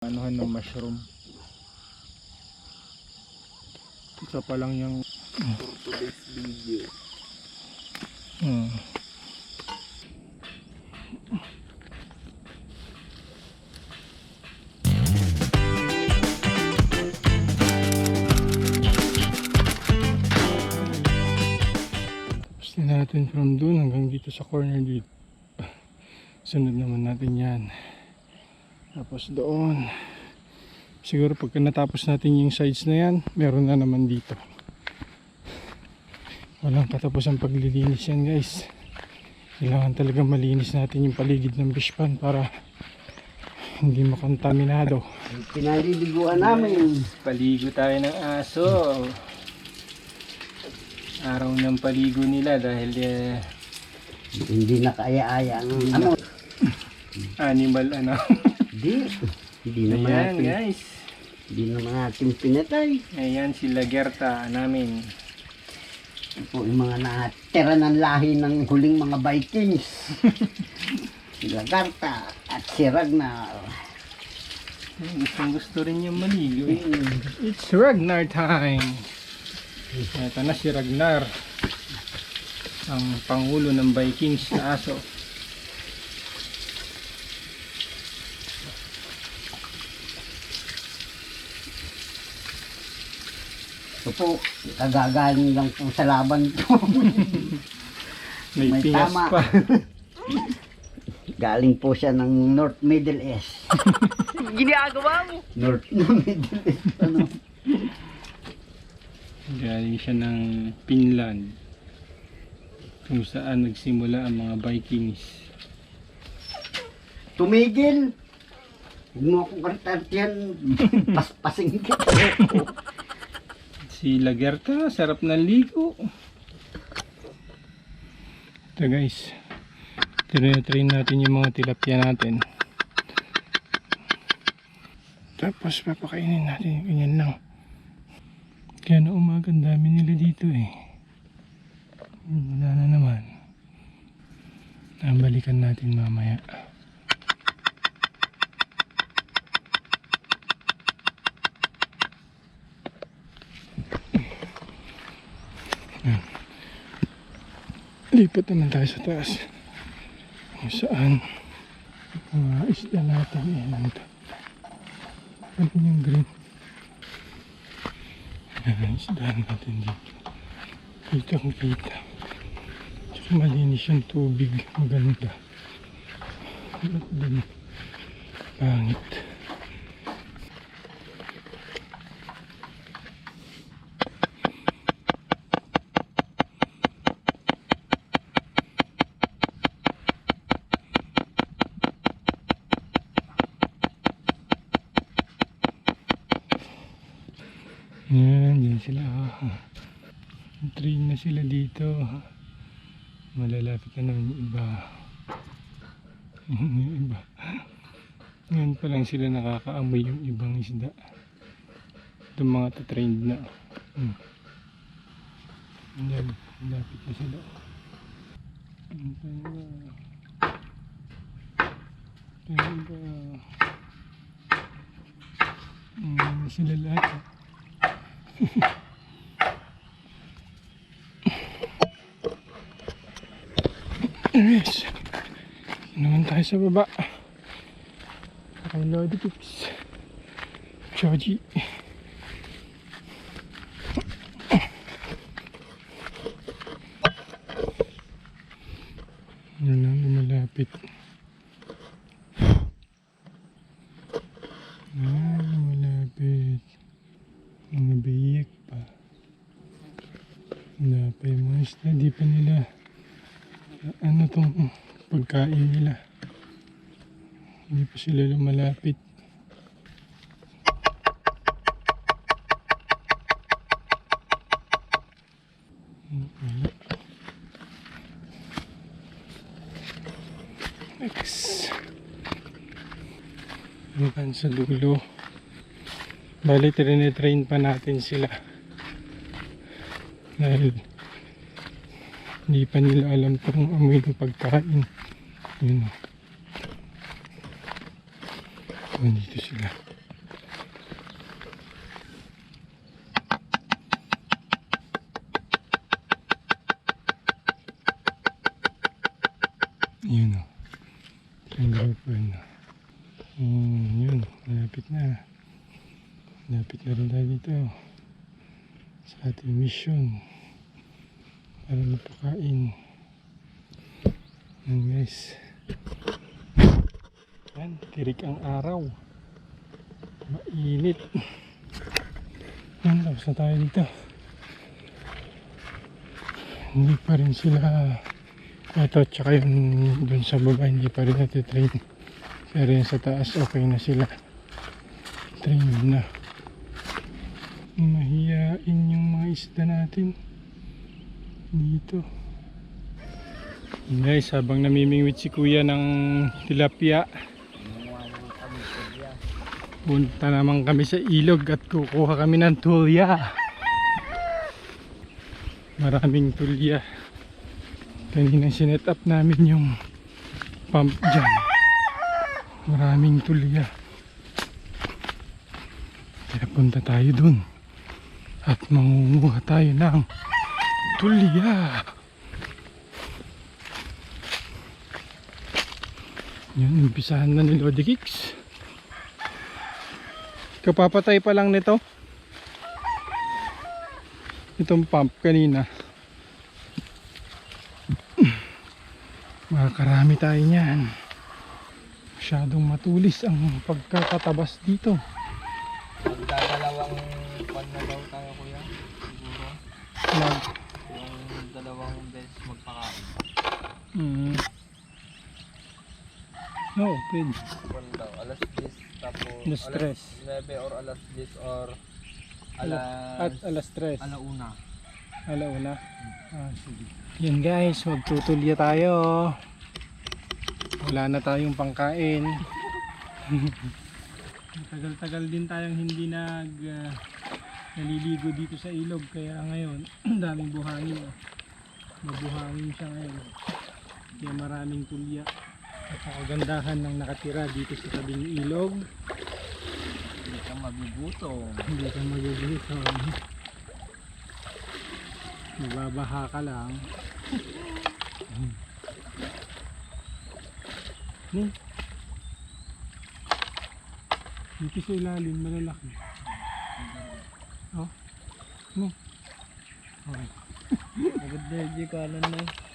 anuhan ng mushroom. Isa pa lang yung For today's video. hmm. Natin from doon hanggang dito sa corner dito. Sunod naman natin yan. Tapos doon. Siguro pagka natapos natin yung sides na yan, meron na naman dito. Walang katapos ang paglilinis yan guys. Kailangan talaga malinis natin yung paligid ng fish pond para hindi makontaminado. Pinaliliguan namin. Paligo tayo ng aso. Araw ng paligo nila dahil eh, Hindi na kaya-aya ang ano. animal ano. Hindi. Hindi naman Ayan natin. guys. Hindi naman natin pinatay. Ayan si Lagerta namin. Ito po yung mga natira ng lahi ng huling mga Vikings. si Lagarta at si Ragnar. Gustong gusto rin niya maligo. eh. Hmm. It's Ragnar time. Ito na si Ragnar. Ang pangulo ng Vikings na aso. Ito po, kagagaling lang po sa laban po. May, May pingas tama. pa. Galing po siya ng North Middle East. Ginagawa mo. North Middle East. Ano? Galing siya ng Finland. Kung saan nagsimula ang mga Vikings. Tumigil. Huwag mo akong kartartiyan. Paspasing kita. Si Lagerta, sarap ng ligo. Ito guys. Tinatrain natin yung mga tilapia natin. Tapos papakainin natin. Ganyan lang. Kaya na umaga dami nila dito eh. Wala na naman. Nabalikan natin mamaya. Lipat naman tayo sa taas. Kung saan mga isda natin eh nandun. Ano yung green? Yan, isda natin dito. Kitang kita. Tsaka malinis yung tubig. Maganda. Ba't din? Pangit. Yan, yan sila. ah. Train na sila dito. Malalapit na naman yung iba. yung iba. Ngayon pa lang sila nakakaamoy yung ibang isda. Itong mga to-trained na. Hmm. Yan, lapit na sila. Antay ba? Antay? Hmm, sila lahat. ah. Yes. Naman tayo sa baba. Kay Lodi Pix. Choji. Yun lang lumalapit. Ah, lumalapit. Mga biyak pa. Wala pa yung mga isda. Di pa nila ano tong pagkain nila. Hindi pa sila lumalapit. Next. Hanggang sa dulo. Bali, train pa natin sila. Dahil hindi pa nila alam kung amoy ng pagkain yun. O so, nandito sila. Yun o yung girlfriend na mm, yun malapit na. Malapit na rin tayo dito. Sa ating mission. Para mapakain. Yan guys. Yan, tirik ang araw. Mainit. Yan, tapos na tayo dito. Hindi pa rin sila ito, tsaka yung dun sa baba, hindi pa rin natitrain. Pero yung sa taas, okay na sila. Train na. Mahiyain yung mga isda natin. Dito. Guys, habang namimingwit si kuya ng tilapia, punta naman kami sa ilog at kukuha kami ng tulya. Maraming tulya. Kanina sinet up namin yung pump dyan. Maraming tulya. Kaya punta tayo dun. At mangunguha tayo ng tulya. Yan, umpisahan na ni Lodi Kicks. Kapapatay pa lang nito. Itong pump kanina. Makakarami tayo niyan. Masyadong matulis ang pagkakatabas dito. Magdadalawang pan na daw tayo kuya. Siguro. Mag, dalawang beses magpakain. mm, no, pwede. Pan daw. Alas 10 tapos stress. alas 9 or alas 10 or At alas alas tres. alauna. Alauna. Ah, sige. Yan guys, magtutulya tayo. Wala na tayong pangkain. Tagal-tagal din tayong hindi nag ah, naliligo dito sa ilog kaya ngayon daming buhangin. Oh. Mabuhangin siya ngayon. Kaya maraming tulya. At ang kagandahan ng nakatira dito sa tabing ilog. Hindi ka magugutom. Hindi ka magugutom. Mababaha ka lang. Hmm. Dito sa ilalim, malalaki. Oh. Hmm. Okay. Magod na yung kanan na.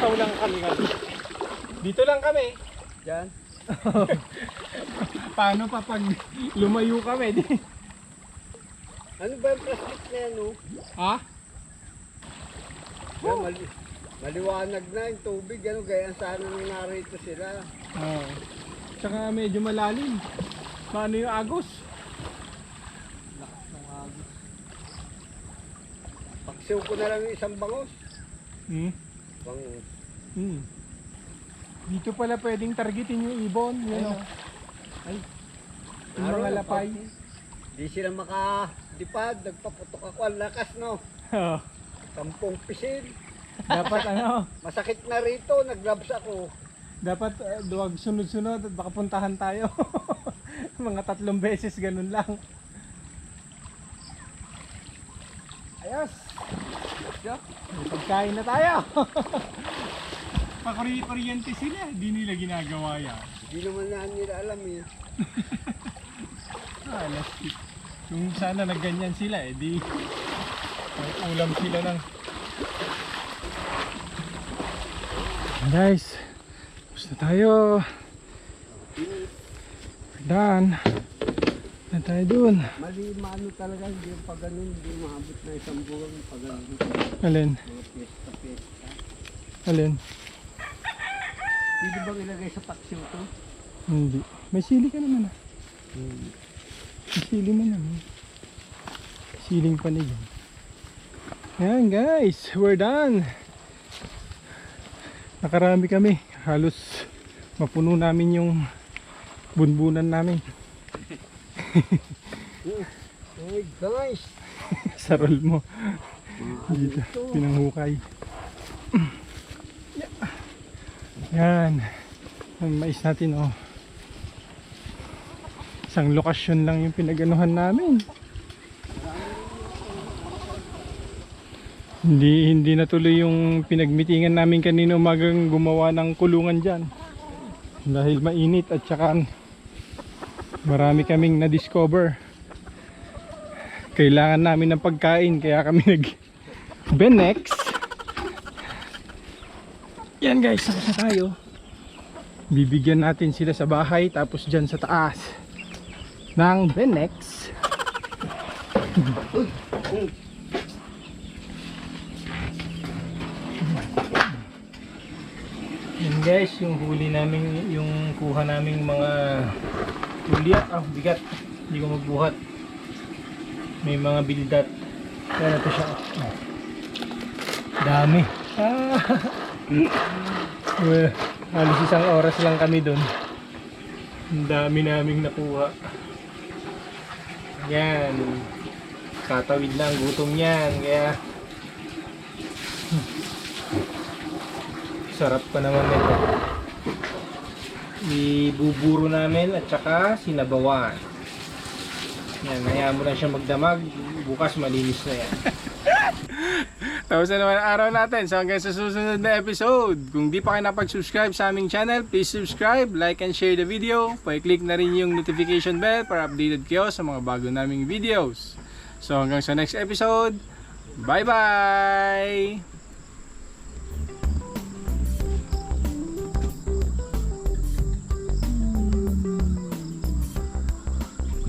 Pagtaw lang kami kami. Dito lang kami. Diyan. Paano pa pag lumayo kami? Di? Ano ba yung plastic na yan, oh? Ha? Yan, mali maliwanag na yung tubig, ano, gaya sana nung narito sila. Oo. Tsaka medyo malalim. Paano yung agos? Lakas ng agos. Paksiw ko na lang yung isang bangos. Hmm. Bangus. Hmm. Dito pala pwedeng targetin yung ibon. Yan o. Ay. Yung mga na, lapay. Di sila makadipad, nagpaputok ako, ang lakas, no? Oo. Sampung pisil. dapat ano, Masakit na rito, naglabs ako. dapat uh, duwag sunod-sunod at baka puntahan tayo. mga tatlong beses ganun lang. Ayos. Pagkain na tayo. Pakuri-kuryente sila, di nila ginagawa yan. Hindi naman na nila alam eh. Ah, lastik. Kung sana nagganyan sila eh, di ulam sila ng Guys, tapos na tayo. Done. Na tayo dun. Mali maano talaga, hindi pag ganun, hindi maabot na isang buwan pag ganun. Alin? Mga pesta-pesta. Alin? Pwede bang ilagay sa paksiw to? Hindi. May sili ka naman ah. May sili mo naman. Siling panig. yan. Ayan guys, we're done. nakarami kami. Halos mapuno namin yung bunbunan namin. Hey guys, sa roll mo. Dito, pinanghukay. Yan. Ang mais natin oh. Isang lokasyon lang yung pinaganuhan namin. Hindi hindi natuloy yung pinagmitingan namin kanina umagang gumawa ng kulungan diyan. Dahil mainit at saka marami kaming na-discover kailangan namin ng pagkain kaya kami nag Benex yan guys. Na tayo. Bibigyan natin sila sa bahay tapos dyan sa taas ng Benex. Yan guys yung huli namin yung kuha naming mga huli ah bigat. Hindi ko magbuhat. May mga bildat. Kaya siya. Oh. dami. Ah. well, halos isang oras lang kami doon ang dami naming nakuha. Yan. Tatawid na ang gutom yan kaya sarap pa naman nito. Ibuburo namin at saka sinabawan. Yan, hayaan mo lang siya magdamag. Bukas malinis na yan. Tapos na naman araw natin. So hanggang sa susunod na episode. Kung di pa kayo napag-subscribe sa aming channel, please subscribe, like and share the video. Pa-click na rin yung notification bell para updated kayo sa mga bago naming videos. So hanggang sa next episode, bye bye!